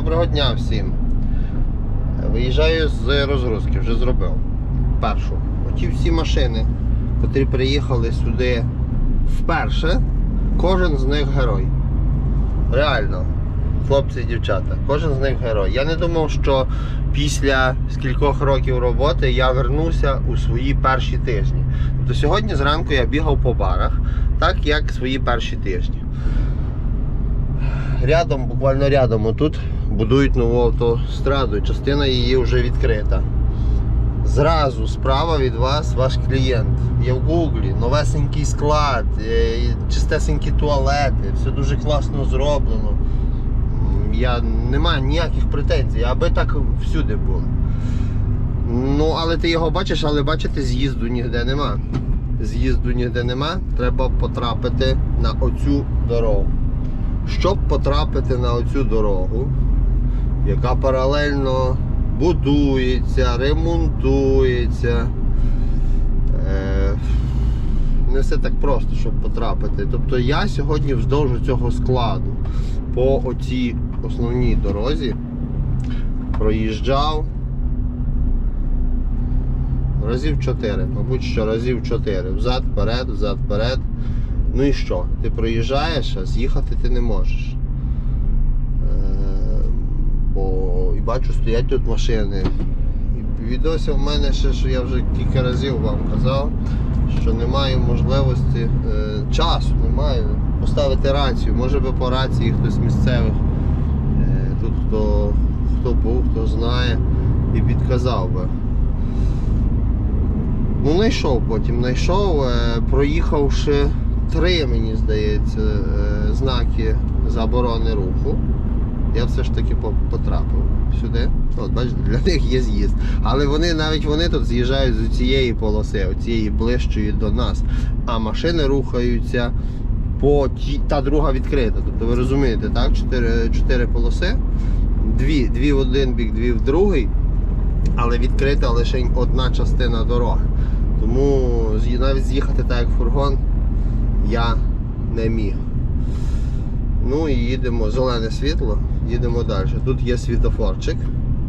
Доброго дня всім. Виїжджаю з розгрузки, вже зробив. Першу. Оті всі машини, котрі приїхали сюди вперше, кожен з них герой. Реально, хлопці і дівчата, кожен з них герой. Я не думав, що після скількох років роботи я вернуся у свої перші тижні. Тобто сьогодні зранку я бігав по барах, так як свої перші тижні. Рядом, буквально рядом, отут будують нову автостраду, частина її вже відкрита. Зразу справа від вас ваш клієнт. Є в гуглі, новесенький склад, е, чистесенькі туалети, все дуже класно зроблено. Я не маю ніяких претензій, аби так всюди було. Ну, але ти його бачиш, але бачите, з'їзду ніде нема. З'їзду ніде нема, треба потрапити на оцю дорогу. Щоб потрапити на оцю дорогу, яка паралельно будується, ремонтується. Е, не все так просто, щоб потрапити. Тобто я сьогодні вздовж цього складу по оцій основній дорозі проїжджав разів 4, мабуть, що разів 4. Взад, вперед, взад, вперед. Ну і що? Ти проїжджаєш, а з'їхати ти не можеш. Е, бо і бачу, стоять тут машини. І відося в мене ще, що я вже кілька разів вам казав, що немає можливості, е, часу немає поставити рацію. Може би по рації хтось місцевих, е, тут хто, хто був, хто знає, і підказав би. Ну, знайшов потім, знайшов, проїхавши три, мені здається, е, знаки заборони руху. Я все ж таки потрапив сюди. От, бачите, для них є з'їзд. Але вони навіть вони тут з'їжджають з цієї полоси, цієї ближчої до нас. А машини рухаються по ті, та друга відкрита. Тобто ви розумієте, так? Чотири, чотири полоси, дві, дві в один бік, дві в другий, але відкрита лише одна частина дороги. Тому навіть з'їхати так, як фургон, я не міг. Ну і їдемо, зелене світло, їдемо далі. Тут є світофорчик,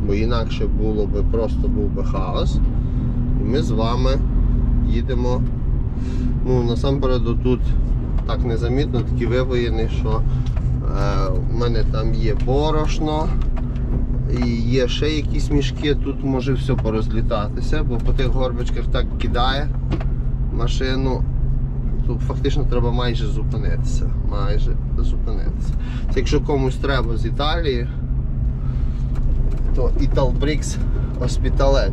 бо інакше було би просто був би хаос. І ми з вами їдемо. Ну, насамперед тут так незамітно, такі вивоєни, що е, у мене там є борошно. І є ще якісь мішки, тут може все порозлітатися, бо по тих горбочках так кидає машину. Тут фактично треба майже зупинитися. Майже зупинитися. Це якщо комусь треба з Італії, то Italbrix Hospitalet.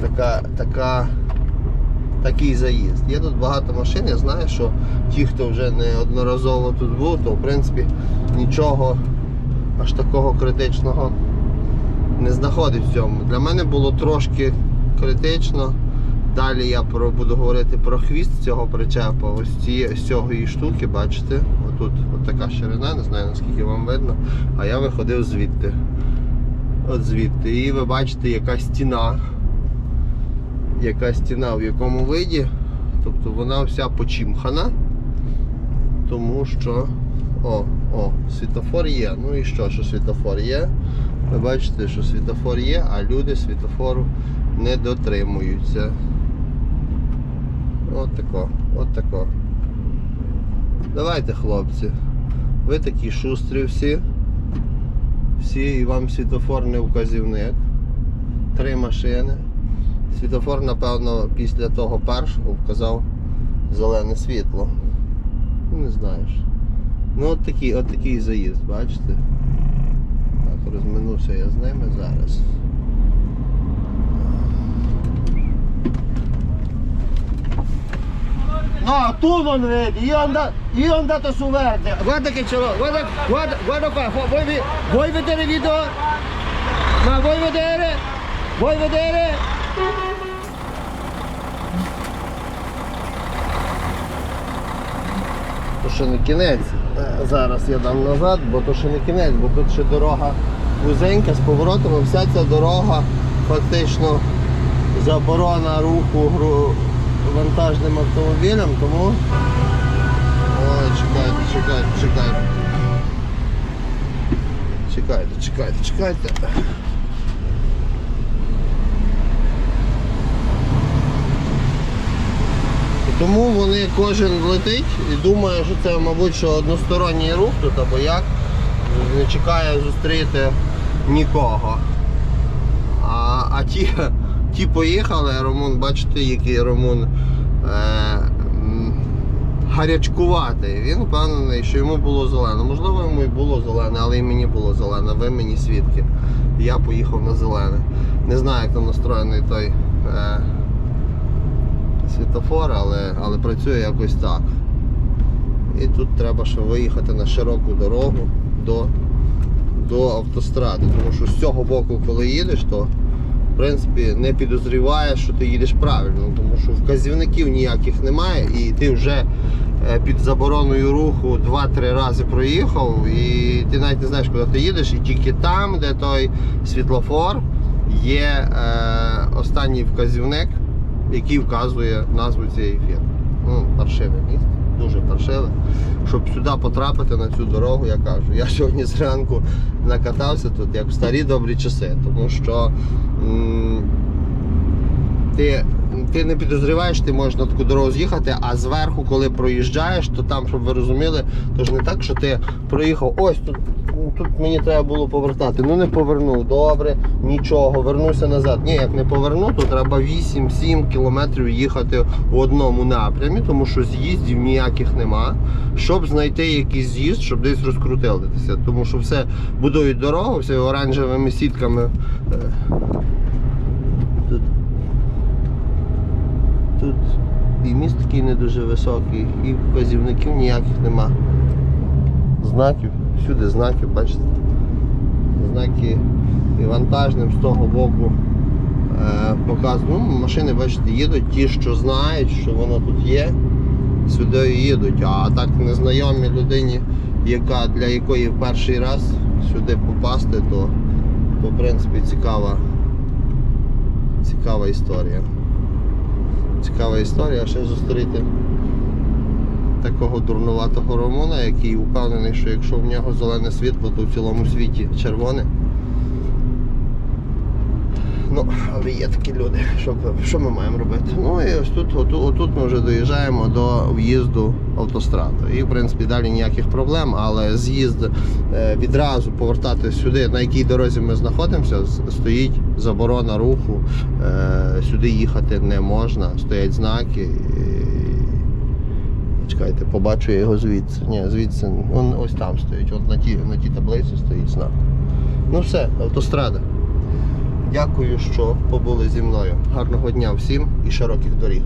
Така, така, такий заїзд. Є тут багато машин, я знаю, що ті, хто вже неодноразово тут був, то в принципі нічого аж такого критичного не знаходить в цьому. Для мене було трошки критично. Далі я про, буду говорити про хвіст цього причепа. Ось ці, з цього і штуки, бачите, отут от така ширина, не знаю наскільки вам видно, а я виходив звідти. От звідти. І ви бачите, яка стіна. Яка стіна в якому виді. Тобто вона вся почімхана. Тому що. О, о, світофор є. Ну і що, що світофор є? Ви бачите, що світофор є, а люди світофору не дотримуються. От тако, от тако. Давайте, хлопці. Ви такі шустрі всі. Всі і вам світофор не вказівник. Три машини. Світофор, напевно, після того першого вказав зелене світло. Ну, Не знаєш. Ну от такий, от такий заїзд, бачите? Так, розминувся я з ними зараз. No, tu non vedi, io, and- io ho andato su verde, guarda che ce l'ho, guarda, guarda, guarda qua, vuoi, vuoi vedere video? Ma vuoi vedere? Vuoi vedere? То ще не кінець. Е, Зараз я дам назад, бо то ще не кінець, бо тут ще дорога вузенька з поворотами. Вся ця дорога фактично заборона руху вантажним автомобілям, тому... Ой, чекайте, чекайте, чекайте. Чекайте, чекайте, чекайте. Тому вони кожен летить і думає, що це, мабуть, що односторонній рух тут або як. Не чекає зустріти нікого. А, а ті, ті поїхали, Ромун, бачите, який Ромун е, гарячкуватий. Він впевнений, що йому було зелено. Можливо, йому і було зелене, але і мені було зелене. Ви мені свідки. Я поїхав на зелене. Не знаю, як там настроєний той е, світофор, але, але працює якось так. І тут треба ще виїхати на широку дорогу до, до автостради. Тому що з цього боку, коли їдеш, то в принципі не підозріваєш, що ти їдеш правильно, тому що вказівників ніяких немає, і ти вже е, під забороною руху 2-3 рази проїхав, і ти навіть не знаєш, куди ти їдеш, і тільки там, де той світлофор, є е, останній вказівник, який вказує назву цієї фірми. Ну, паршиве місце, дуже паршиве. Щоб сюди потрапити на цю дорогу, я кажу, я сьогодні зранку накатався тут як в старі добрі часи, тому що ти, ти не підозріваєш, ти можеш на таку дорогу з'їхати, а зверху, коли проїжджаєш, то там, щоб ви розуміли, то ж не так, що ти проїхав, ось тут, тут мені треба було повертати. Ну не повернув, добре, нічого, вернуся назад. Ні, як не поверну, то треба 8-7 кілометрів їхати в одному напрямі, тому що з'їздів ніяких нема. Щоб знайти якийсь з'їзд, щоб десь розкрутитися. Тому що все будують дорогу, все оранжевими сітками. е, Тут Тут і міст такий не дуже високий, і вказівників ніяких нема. Знаків, всюди знаки, бачите. Знаки і вантажним з того боку е, показують. Ну, машини, бачите, їдуть ті, що знають, що воно тут є, сюди їдуть. А так незнайомій людині, яка, для якої перший раз сюди попасти, то, то в принципі цікава, цікава історія цікава історія, ще зустріти такого дурнуватого Романа, який упевнений, що якщо в нього зелене світло, то в цілому світі червоне. Ну, але є такі люди, що, що ми маємо робити? Ну і ось тут, отут, отут ми вже доїжджаємо до в'їзду автостради. І в принципі далі ніяких проблем, але з'їзд е, відразу повертати сюди, на якій дорозі ми знаходимося, стоїть заборона руху. Е, Сюди їхати не можна, стоять знаки. Чекайте, побачу я його звідси. Ні, звідси. Он ось там стоїть, от на тій, на тій таблиці стоїть знак. Ну все, автострада. Дякую, що побули зі мною. Гарного дня всім і широких доріг.